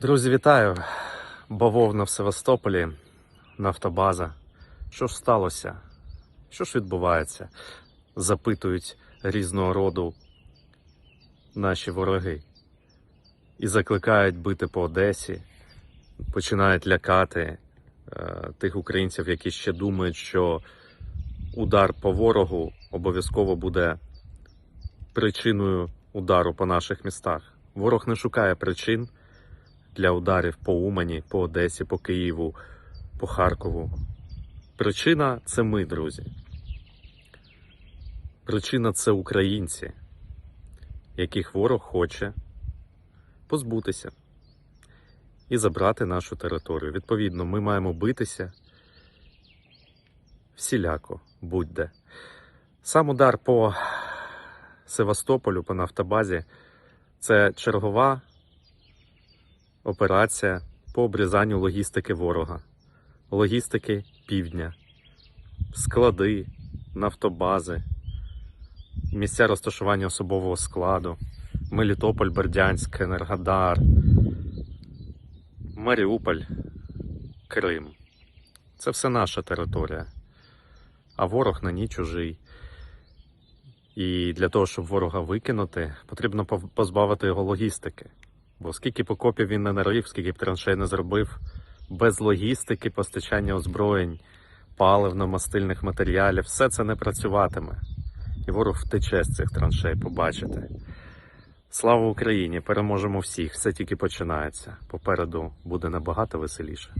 Друзі, вітаю! Бавовна в Севастополі, нафтобаза. Що ж сталося? Що ж відбувається? Запитують різного роду наші вороги. І закликають бити по Одесі, починають лякати е, тих українців, які ще думають, що удар по ворогу обов'язково буде причиною удару по наших містах. Ворог не шукає причин для ударів по Умані, по Одесі, по Києву, по Харкову. Причина це ми, друзі. Причина це українці, яких ворог хоче позбутися і забрати нашу територію. Відповідно, ми маємо битися всіляко, будь-де. Сам удар по Севастополю, по нафтобазі це чергова операція по обрізанню логістики ворога, логістики півдня, склади, нафтобази, місця розташування особового складу, Мелітополь, Бердянськ, Енергодар, Маріуполь, Крим. Це все наша територія. А ворог на ній чужий. І для того, щоб ворога викинути, потрібно позбавити його логістики. Бо скільки б окопів він не нарив, скільки б траншей не зробив, без логістики, постачання озброєнь, паливно-мастильних матеріалів, все це не працюватиме. І ворог втече з цих траншей, побачите. Слава Україні! Переможемо всіх! Все тільки починається. Попереду буде набагато веселіше.